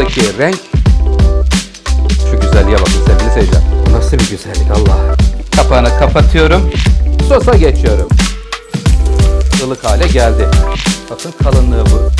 kakaodaki renk şu güzelliğe bakın sevgili seyirciler. Nasıl bir güzellik Allah. Kapağını kapatıyorum. Sosa geçiyorum. Ilık hale geldi. Bakın kalınlığı bu.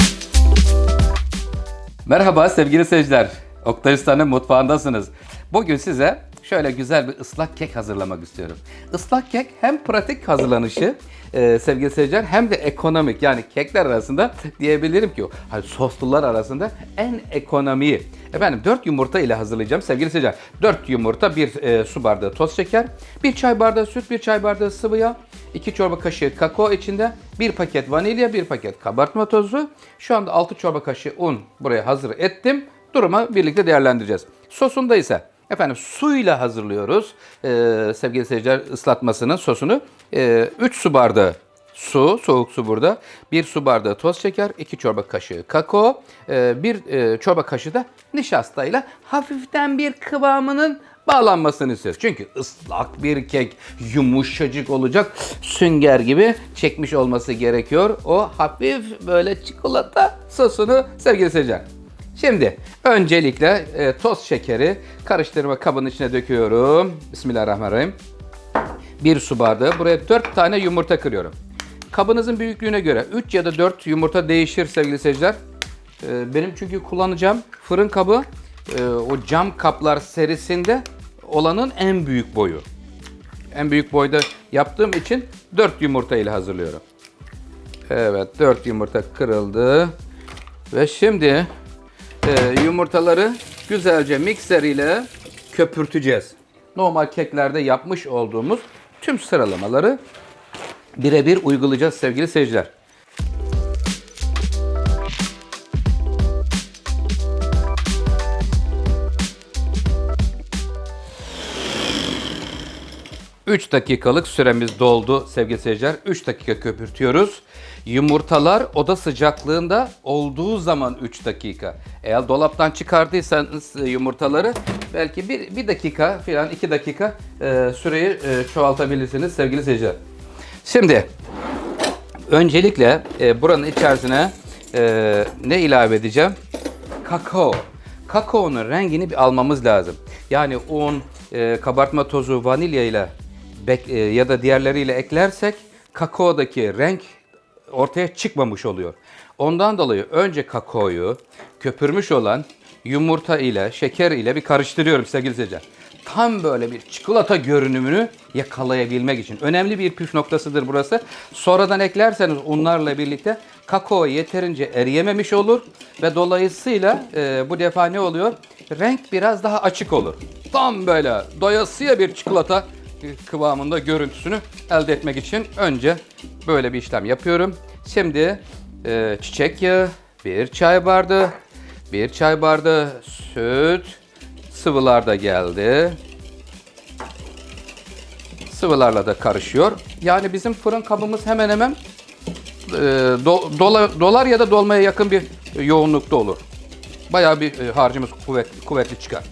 Merhaba sevgili seyirciler. Oktay Usta'nın mutfağındasınız. Bugün size şöyle güzel bir ıslak kek hazırlamak istiyorum. Islak kek hem pratik hazırlanışı e, sevgili seyirciler hem de ekonomik yani kekler arasında diyebilirim ki hani soslular arasında en ekonomiyi. Efendim 4 yumurta ile hazırlayacağım sevgili seyirciler. 4 yumurta, 1 e, su bardağı toz şeker, 1 çay bardağı süt, 1 çay bardağı sıvı yağ, 2 çorba kaşığı kakao içinde, 1 paket vanilya, 1 paket kabartma tozu. Şu anda 6 çorba kaşığı un buraya hazır ettim. Durumu birlikte değerlendireceğiz. Sosunda ise efendim suyla hazırlıyoruz. Ee, sevgili seyirciler ıslatmasının sosunu. 3 su bardağı su, soğuk su burada. 1 su bardağı toz şeker, 2 çorba kaşığı kakao, 1 çorba kaşığı da nişastayla hafiften bir kıvamının bağlanmasını istiyoruz. Çünkü ıslak bir kek yumuşacık olacak. Sünger gibi çekmiş olması gerekiyor. O hafif böyle çikolata sosunu sevgili seyirciler. Şimdi öncelikle e, toz şekeri karıştırma kabının içine döküyorum. Bismillahirrahmanirrahim. Bir su bardağı. Buraya 4 tane yumurta kırıyorum. Kabınızın büyüklüğüne göre 3 ya da 4 yumurta değişir sevgili seyirciler. E, benim çünkü kullanacağım fırın kabı e, o cam kaplar serisinde olanın en büyük boyu. En büyük boyda yaptığım için 4 yumurta ile hazırlıyorum. Evet 4 yumurta kırıldı. Ve şimdi e, yumurtaları güzelce mikser ile köpürteceğiz. Normal keklerde yapmış olduğumuz tüm sıralamaları birebir uygulayacağız sevgili seyirciler. Üç dakikalık süremiz doldu sevgili seyirciler. 3 dakika köpürtüyoruz. Yumurtalar oda sıcaklığında olduğu zaman 3 dakika. Eğer dolaptan çıkardıysanız e, yumurtaları belki 1 bir dakika falan 2 dakika e, süreyi e, çoğaltabilirsiniz sevgili seyirciler. Şimdi öncelikle e, buranın içerisine e, ne ilave edeceğim? Kakao. Kakaonun rengini bir almamız lazım. Yani un, e, kabartma tozu, vanilya ile e, ya da diğerleriyle eklersek kakaodaki renk ortaya çıkmamış oluyor. Ondan dolayı önce kakaoyu köpürmüş olan yumurta ile şeker ile bir karıştırıyorum sevgili seyirciler. Tam böyle bir çikolata görünümünü yakalayabilmek için. Önemli bir püf noktasıdır burası. Sonradan eklerseniz unlarla birlikte kakao yeterince eriyememiş olur ve dolayısıyla e, bu defa ne oluyor? Renk biraz daha açık olur. Tam böyle doyasıya bir çikolata kıvamında görüntüsünü elde etmek için önce böyle bir işlem yapıyorum. Şimdi e, çiçek yağı, bir çay bardağı, bir çay bardağı süt, sıvılar da geldi. Sıvılarla da karışıyor. Yani bizim fırın kabımız hemen hemen e, do- dola- dolar ya da dolmaya yakın bir yoğunlukta olur. Bayağı bir e, harcımız kuvvetli, kuvvetli çıkar.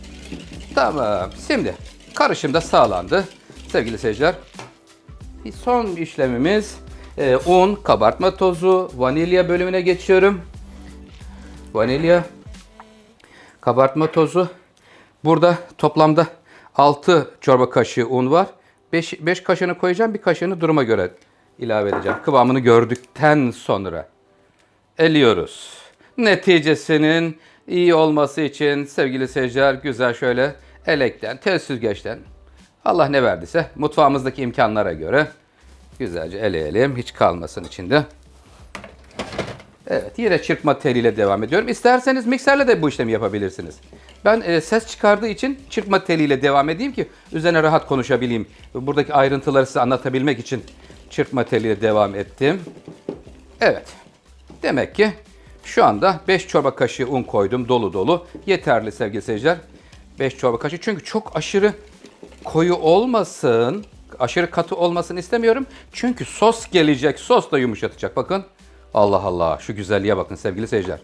Tamam. Şimdi karışım da sağlandı. Sevgili seyirciler. Son işlemimiz e, un, kabartma tozu, vanilya bölümüne geçiyorum. Vanilya, kabartma tozu. Burada toplamda 6 çorba kaşığı un var. 5, 5 kaşığını koyacağım, bir kaşığını duruma göre ilave edeceğim. Kıvamını gördükten sonra eliyoruz. Neticesinin iyi olması için sevgili seyirciler güzel şöyle elekten, tel süzgeçten Allah ne verdiyse mutfağımızdaki imkanlara göre güzelce eleyelim. Hiç kalmasın içinde. Evet yine çırpma teliyle devam ediyorum. İsterseniz mikserle de bu işlemi yapabilirsiniz. Ben e, ses çıkardığı için çırpma teliyle devam edeyim ki üzerine rahat konuşabileyim. Buradaki ayrıntıları size anlatabilmek için çırpma teliyle devam ettim. Evet. Demek ki şu anda 5 çorba kaşığı un koydum dolu dolu. Yeterli sevgili seyirciler. 5 çorba kaşığı çünkü çok aşırı koyu olmasın, aşırı katı olmasın istemiyorum. Çünkü sos gelecek, sos da yumuşatacak. Bakın. Allah Allah, şu güzelliğe bakın sevgili seyirciler.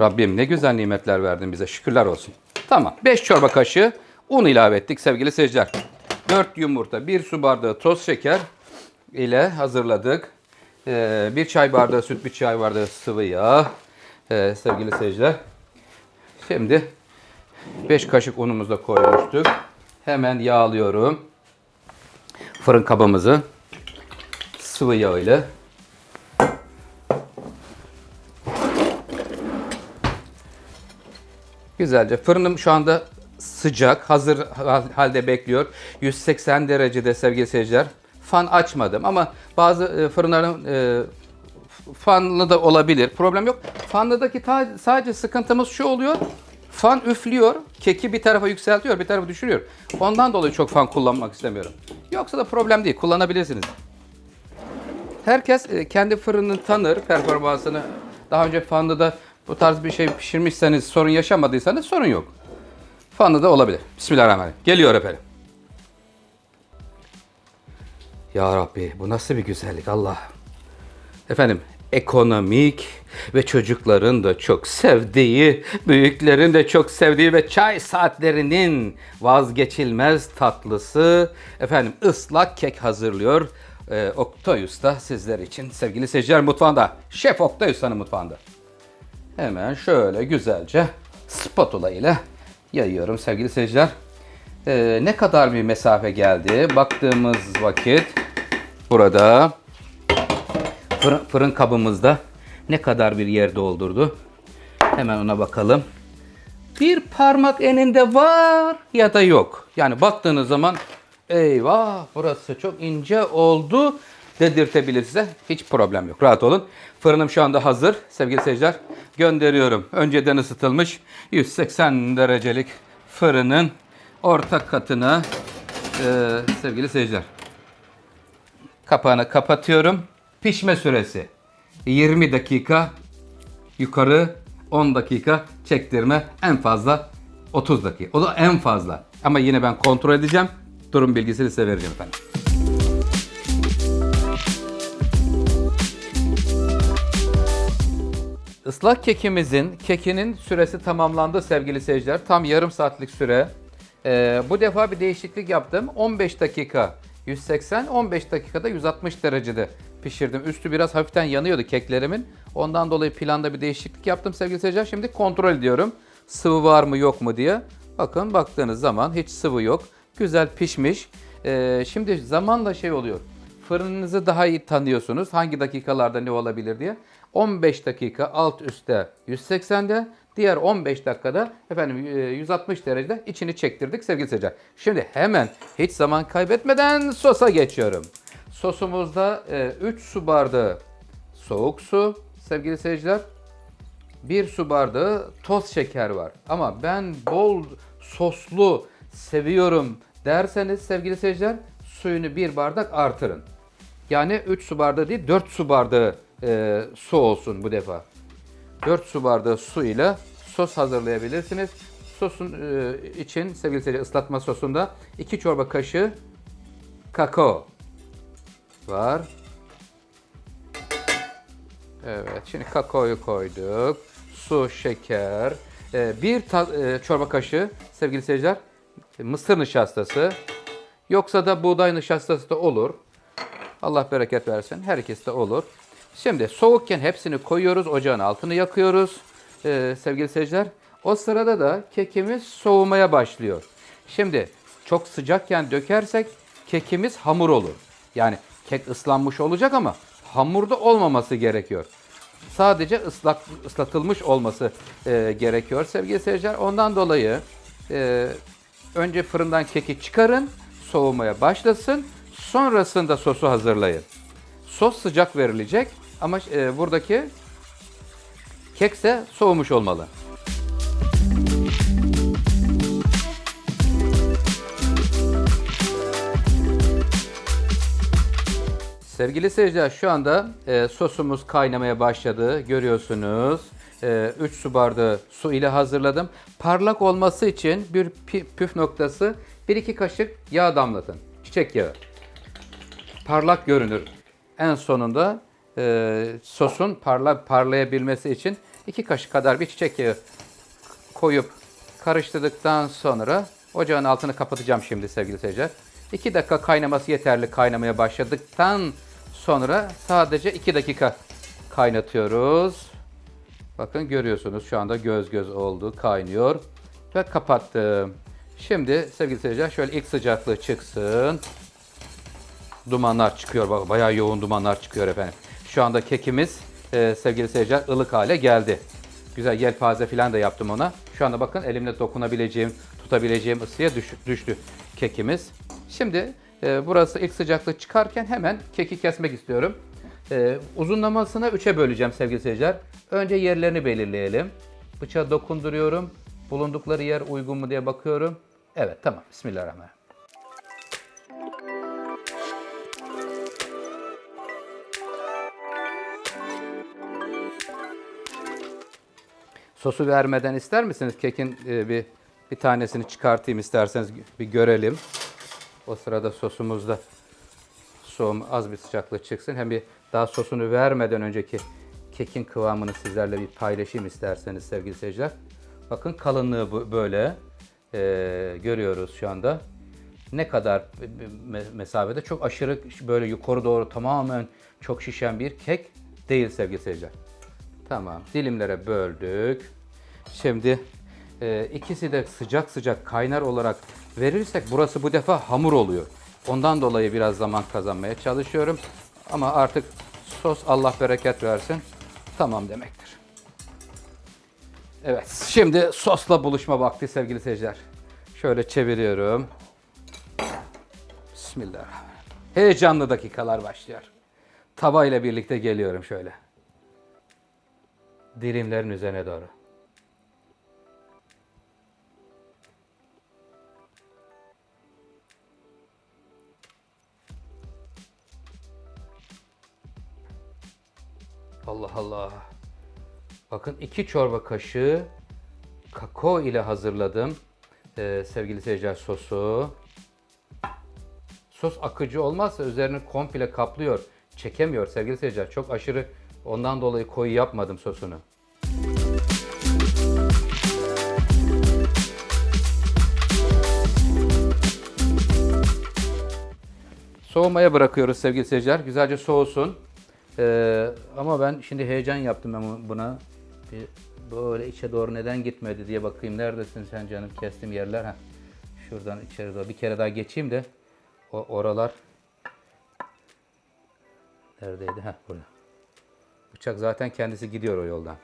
Rabbim ne güzel nimetler verdin bize. Şükürler olsun. Tamam. 5 çorba kaşığı un ilave ettik sevgili seyirciler. 4 yumurta, 1 su bardağı toz şeker ile hazırladık. Ee, bir çay bardağı süt, bir çay bardağı sıvı yağ. Ee, sevgili seyirciler. Şimdi 5 kaşık unumuzu da koymuştuk. Hemen yağlıyorum. Fırın kabımızı sıvı yağ ile Güzelce. Fırınım şu anda sıcak, hazır hal- halde bekliyor. 180 derecede sevgili seyirciler. Fan açmadım ama bazı e, fırınların e, fanlı da olabilir. Problem yok. Fanlıdaki sadece sıkıntımız şu oluyor. Fan üflüyor, keki bir tarafa yükseltiyor, bir tarafa düşürüyor. Ondan dolayı çok fan kullanmak istemiyorum. Yoksa da problem değil, kullanabilirsiniz. Herkes e, kendi fırını tanır, performansını. Daha önce fanlı da bu tarz bir şey pişirmişseniz, sorun yaşamadıysanız sorun yok. Fanlı da olabilir. Bismillahirrahmanirrahim. Geliyor efendim. Ya Rabbi bu nasıl bir güzellik Allah. Efendim ekonomik ve çocukların da çok sevdiği, büyüklerin de çok sevdiği ve çay saatlerinin vazgeçilmez tatlısı efendim ıslak kek hazırlıyor. Ee, Oktay Usta sizler için sevgili seyirciler mutfağında. Şef Oktay Usta'nın mutfağında. Hemen şöyle güzelce spatula ile yayıyorum sevgili seyirciler. Ee, ne kadar bir mesafe geldi? Baktığımız vakit burada fırın, fırın kabımızda ne kadar bir yer doldurdu? Hemen ona bakalım. Bir parmak eninde var ya da yok. Yani baktığınız zaman eyvah burası çok ince oldu dedirtebilir size. Hiç problem yok. Rahat olun. Fırınım şu anda hazır sevgili seyirciler. Gönderiyorum. Önceden ısıtılmış 180 derecelik fırının orta katına e, sevgili seyirciler. Kapağını kapatıyorum. Pişme süresi 20 dakika yukarı 10 dakika çektirme en fazla 30 dakika. O da en fazla. Ama yine ben kontrol edeceğim. Durum bilgisini size vereceğim efendim. Islak kekimizin, kekinin süresi tamamlandı sevgili seyirciler. Tam yarım saatlik süre. Ee, bu defa bir değişiklik yaptım. 15 dakika 180, 15 dakikada 160 derecede pişirdim. Üstü biraz hafiften yanıyordu keklerimin. Ondan dolayı planda bir değişiklik yaptım sevgili seyirciler. Şimdi kontrol ediyorum. Sıvı var mı yok mu diye. Bakın baktığınız zaman hiç sıvı yok. Güzel pişmiş. Ee, şimdi zamanla şey oluyor. Fırınınızı daha iyi tanıyorsunuz. Hangi dakikalarda ne olabilir diye. 15 dakika alt üstte 180'de, diğer 15 dakikada efendim e, 160 derecede içini çektirdik sevgili seyirciler. Şimdi hemen hiç zaman kaybetmeden sosa geçiyorum. Sosumuzda 3 su bardağı soğuk su sevgili seyirciler. 1 su bardağı toz şeker var. Ama ben bol soslu seviyorum derseniz sevgili seyirciler suyunu bir bardak artırın. Yani 3 su bardağı değil 4 su bardağı e, su olsun bu defa. 4 su bardağı su ile sos hazırlayabilirsiniz. Sosun e, için sevgili seyirciler ıslatma sosunda 2 çorba kaşığı kakao var. Evet, şimdi kakaoyu koyduk. Su, şeker, e, bir ta- e, çorba kaşığı sevgili seyirciler mısır nişastası. Yoksa da buğday nişastası da olur. Allah bereket versin. Herkes de olur. Şimdi soğukken hepsini koyuyoruz. Ocağın altını yakıyoruz. Ee, sevgili seyirciler. O sırada da kekimiz soğumaya başlıyor. Şimdi çok sıcakken dökersek kekimiz hamur olur. Yani kek ıslanmış olacak ama hamurda olmaması gerekiyor. Sadece ıslak, ıslatılmış olması e, gerekiyor sevgili seyirciler. Ondan dolayı e, önce fırından keki çıkarın, soğumaya başlasın. Sonrasında sosu hazırlayın. Sos sıcak verilecek ama e, buradaki kekse soğumuş olmalı. Sevgili seyirciler şu anda e, sosumuz kaynamaya başladı. Görüyorsunuz. 3 su bardağı su ile hazırladım. Parlak olması için bir püf noktası 1-2 kaşık yağ damlatın. Çiçek yağı. Parlak görünür. En sonunda e, sosun parla, parlayabilmesi için 2 kaşık kadar bir çiçek yağı koyup karıştırdıktan sonra ocağın altını kapatacağım şimdi sevgili seyirciler. 2 dakika kaynaması yeterli kaynamaya başladıktan sonra sadece 2 dakika kaynatıyoruz. Bakın görüyorsunuz şu anda göz göz oldu, kaynıyor ve kapattım. Şimdi sevgili seyirciler şöyle ilk sıcaklığı çıksın. Dumanlar çıkıyor. Bak bayağı yoğun dumanlar çıkıyor efendim. Şu anda kekimiz e, sevgili seyirciler ılık hale geldi. Güzel yelpaze falan da yaptım ona. Şu anda bakın elimle dokunabileceğim, tutabileceğim ısıya düş- düştü kekimiz. Şimdi e, burası ilk sıcaklık çıkarken hemen keki kesmek istiyorum. E, uzunlamasına 3'e böleceğim sevgili seyirciler. Önce yerlerini belirleyelim. Bıçağı dokunduruyorum. Bulundukları yer uygun mu diye bakıyorum. Evet tamam. Bismillahirrahmanirrahim. Sosu vermeden ister misiniz? Kekin e, bir bir tanesini çıkartayım isterseniz bir görelim. O sırada sosumuzda soğum az bir sıcaklık çıksın. Hem bir daha sosunu vermeden önceki kekin kıvamını sizlerle bir paylaşayım isterseniz sevgili seyirciler. Bakın kalınlığı böyle Ee, görüyoruz şu anda. Ne kadar me- mesafede çok aşırı böyle yukarı doğru tamamen çok şişen bir kek değil sevgili seyirciler. Tamam dilimlere böldük. Şimdi e, ikisi de sıcak sıcak kaynar olarak verirsek burası bu defa hamur oluyor. Ondan dolayı biraz zaman kazanmaya çalışıyorum. Ama artık sos Allah bereket versin. Tamam demektir. Evet şimdi sosla buluşma vakti sevgili seyirciler. Şöyle çeviriyorum. Bismillahirrahmanirrahim. Heyecanlı dakikalar başlıyor. Tava ile birlikte geliyorum şöyle. Dilimlerin üzerine doğru. Allah Allah. Bakın iki çorba kaşığı kakao ile hazırladım ee, sevgili seyirciler sosu. Sos akıcı olmazsa üzerini komple kaplıyor. Çekemiyor sevgili seyirciler. Çok aşırı ondan dolayı koyu yapmadım sosunu. Soğumaya bırakıyoruz sevgili seyirciler. Güzelce soğusun. Ee, ama ben şimdi heyecan yaptım ben buna. Bir böyle içe doğru neden gitmedi diye bakayım. Neredesin sen canım? Kestim yerler. Ha. Şuradan içeri doğru. Bir kere daha geçeyim de o oralar neredeydi? Ha burada. Bıçak zaten kendisi gidiyor o yoldan.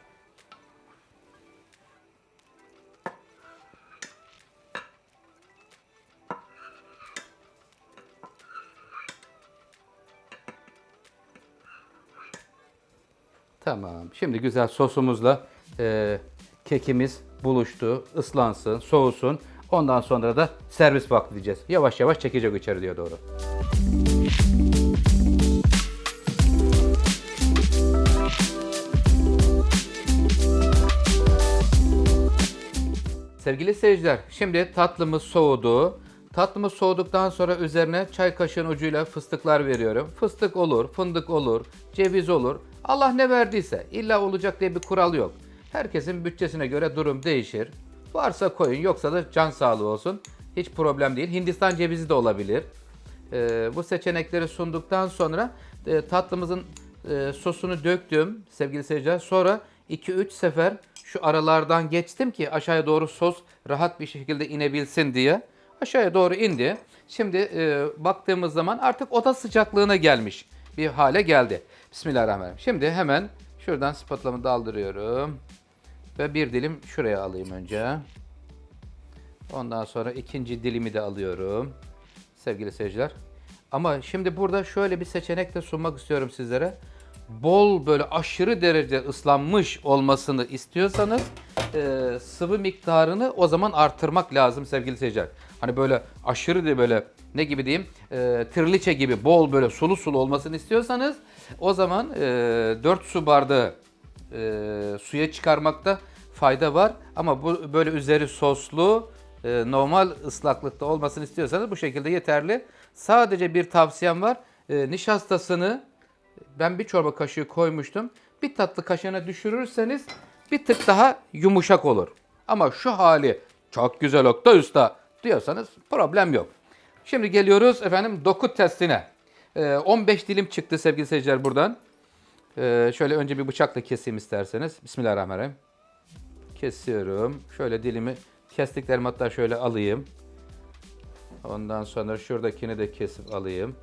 Tamam. Şimdi güzel sosumuzla e, kekimiz buluştu, ıslansın, soğusun. Ondan sonra da servis vakti diyeceğiz. Yavaş yavaş çekecek içeri diye doğru. Sevgili seyirciler, şimdi tatlımız soğudu. Tatlımız soğuduktan sonra üzerine çay kaşığın ucuyla fıstıklar veriyorum. Fıstık olur, fındık olur, ceviz olur. Allah ne verdiyse. illa olacak diye bir kural yok. Herkesin bütçesine göre durum değişir. Varsa koyun, yoksa da can sağlığı olsun. Hiç problem değil. Hindistan cevizi de olabilir. Ee, bu seçenekleri sunduktan sonra e, tatlımızın e, sosunu döktüm sevgili seyirciler. Sonra 2-3 sefer şu aralardan geçtim ki aşağıya doğru sos rahat bir şekilde inebilsin diye. Aşağıya doğru indi. Şimdi e, baktığımız zaman artık oda sıcaklığına gelmiş bir hale geldi. Bismillahirrahmanirrahim. Şimdi hemen şuradan spatulamı daldırıyorum. Ve bir dilim şuraya alayım önce. Ondan sonra ikinci dilimi de alıyorum. Sevgili seyirciler. Ama şimdi burada şöyle bir seçenek de sunmak istiyorum sizlere. Bol böyle aşırı derecede ıslanmış olmasını istiyorsanız e, sıvı miktarını o zaman artırmak lazım sevgili seyirciler. Hani böyle aşırı de böyle ne gibi diyeyim e, triliçe gibi bol böyle sulu sulu olmasını istiyorsanız o zaman e, 4 su bardağı e, suya çıkarmakta fayda var. Ama bu böyle üzeri soslu e, normal ıslaklıkta olmasını istiyorsanız bu şekilde yeterli. Sadece bir tavsiyem var. E, nişastasını ben bir çorba kaşığı koymuştum. Bir tatlı kaşığına düşürürseniz bir tık daha yumuşak olur. Ama şu hali çok güzel Oktay Usta diyorsanız problem yok. Şimdi geliyoruz efendim doku testine. E, 15 dilim çıktı sevgili seyirciler buradan. Ee, şöyle önce bir bıçakla keseyim isterseniz. Bismillahirrahmanirrahim. Kesiyorum. Şöyle dilimi kestiklerimi hatta şöyle alayım. Ondan sonra şuradakini de kesip alayım.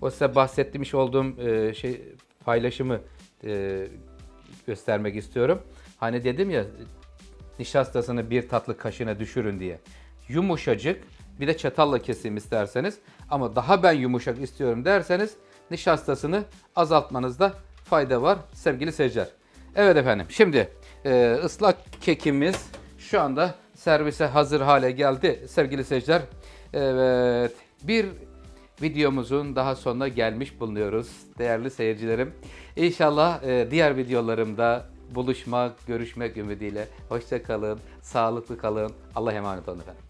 O size bahsetmiş olduğum e, şey paylaşımı e, göstermek istiyorum. Hani dedim ya nişastasını bir tatlı kaşığına düşürün diye. Yumuşacık bir de çatalla keseyim isterseniz. Ama daha ben yumuşak istiyorum derseniz nişastasını azaltmanızda fayda var sevgili seyirciler. Evet efendim şimdi e, ıslak kekimiz şu anda servise hazır hale geldi sevgili seyirciler. Evet bir videomuzun daha sonuna gelmiş bulunuyoruz değerli seyircilerim. İnşallah e, diğer videolarımda buluşmak, görüşmek ümidiyle. Hoşça kalın, sağlıklı kalın. Allah emanet olun efendim.